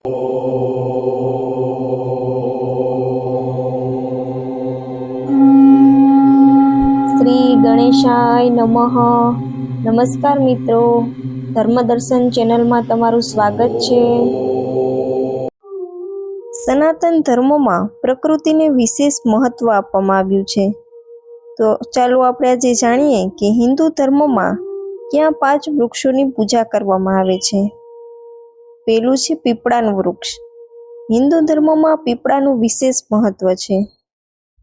શ્રી ગણેશાય નમઃ. નમસ્કાર મિત્રો. ધર્મદર્શન ચેનલમાં તમારું સ્વાગત છે. સનાતન ધર્મમાં પ્રકૃતિને વિશેષ મહત્વ આપવામાં આવ્યું છે. તો ચાલો આપણે આજે જાણીએ કે હિન્દુ ધર્મમાં ક્યાં પાંચ વૃક્ષોની પૂજા કરવામાં આવે છે. પેલું છે પીપળાનું વૃક્ષ. હિન્દુ ધર્મમાં પીપળાનું વિશેષ મહત્વ છે.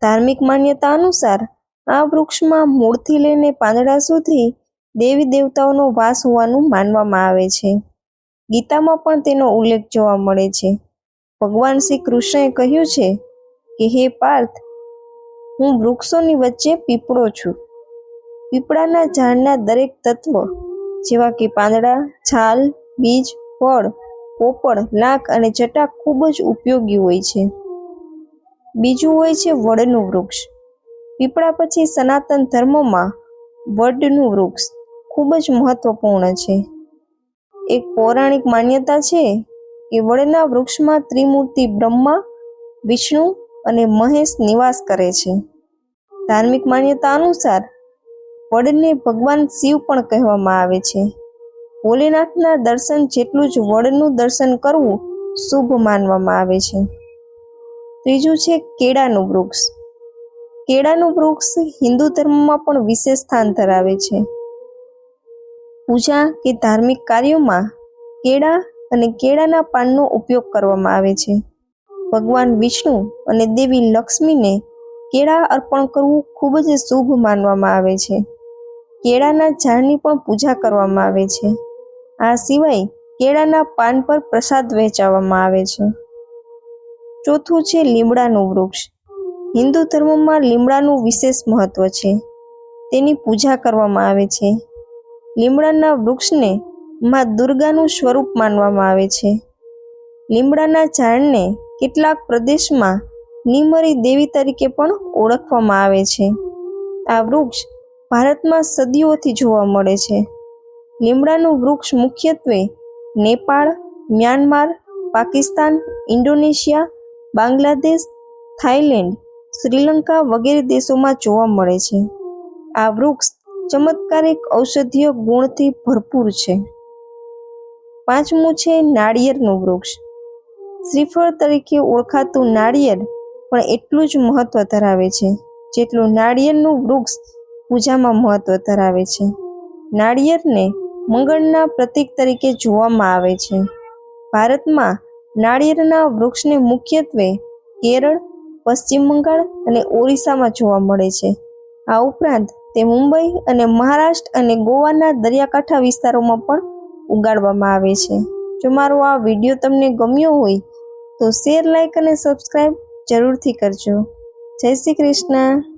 ધાર્મિક માન્યતા અનુસાર આ વૃક્ષમાં મૂળથી લઈને પાંદડા સુધી દેવી દેવતાઓનો વાસ હોવાનું માનવામાં આવે છે. ગીતામાં પણ તેનો ઉલ્લેખ જોવા મળે છે. ભગવાન શ્રી કૃષ્ણએ કહ્યું છે કે, હે પાર્થ, હું વૃક્ષોની વચ્ચે પીપળો છું. પીપળાના ઝાડના દરેક તત્વ, જેવા કે પાંદડા, છાલ, બીજ, ફળ પોપડ નાક અને જટા ખૂબ જ ઉપયોગી હોય છે. બીજું હોય છે વડનું વૃક્ષ. પીપળા પછી સનાતન ધર્મમાં વડનું વૃક્ષ ખૂબ જ મહત્વપૂર્ણ છે. એક પૌરાણિક માન્યતા છે કે વડના વૃક્ષમાં ત્રિમૂર્તિ બ્રહ્મા, વિષ્ણુ અને મહેશ નિવાસ કરે છે. ધાર્મિક માન્યતા અનુસાર વડને ભગવાન શિવ પણ કહેવામાં આવે છે. ભોલેનાથના દર્શન જેટલું જ વડનું દર્શન કરવું શુભ માનવામાં આવે છે. ત્રીજું છે કેળાનું વૃક્ષ. કેળાનું વૃક્ષ હિન્દુ ધર્મમાં પણ વિશેષ સ્થાન ધરાવે છે. પૂજા કે ધાર્મિક કાર્યોમાં કેળા અને કેળાના પાનનો ઉપયોગ કરવામાં આવે છે. ભગવાન વિષ્ણુ અને દેવી લક્ષ્મીને કેળા અર્પણ કરવું ખૂબ જ શુભ માનવામાં આવે છે. કેળાના ઝાડની પણ પૂજા કરવામાં આવે છે. આ સિવાય કેળાના પાન પર પ્રસાદ વહેંચાવવામાં આવે છે. ચોથું છે લીમડાનું વૃક્ષ. હિન્દુ ધર્મમાં લીમડાનું વિશેષ મહત્વ છે. તેની પૂજા કરવામાં આવે છે. લીમડાના વૃક્ષને માં દુર્ગાનું સ્વરૂપ માનવામાં આવે છે. લીમડાના ઝાડને કેટલાક પ્રદેશમાં નિમરી દેવી તરીકે પણ ઓળખવામાં આવે છે. આ વૃક્ષ ભારતમાં સદીઓથી જોવા મળે છે. લીમડાનું વૃક્ષ મુખ્યત્વે Nepal, Myanmar, Pakistan, Indonesia, Bangladesh Thailand Sri Lanka વગેરે દેશોમાં જોવા મળે છે. આ વૃક્ષ ચમત્કારિક ઔષધીય ગુણથી ભરપૂર છે. પાંચમું છે નાળિયેરનું વૃક્ષ. શ્રીફળ તરીકે ઓળખાતું નાળિયેર પણ એટલું જ મહત્વ ધરાવે છે, જેટલું નાળિયેરનું વૃક્ષ પૂજામાં મહત્વ ધરાવે છે. નાળિયેરને મંગળના પ્રતીક તરીકે જોવામાં આવે છે. ભારતમાં નાળિયેરના વૃક્ષને મુખ્યત્વે કેરળ, પશ્ચિમ બંગાળ અને ઓરિસ્સામાં જોવા મળે છે. આ ઉપરાંત તે મુંબઈ અને મહારાષ્ટ્ર અને ગોવાના દરિયાકાંઠા વિસ્તારોમાં પણ ઉગાડવામાં આવે છે. જો મારો આ વીડિયો તમને ગમ્યો હોય, તો શેર લાઇક અને સબસ્ક્રાઈબ જરૂરથી કરજો. જય શ્રી કૃષ્ણ.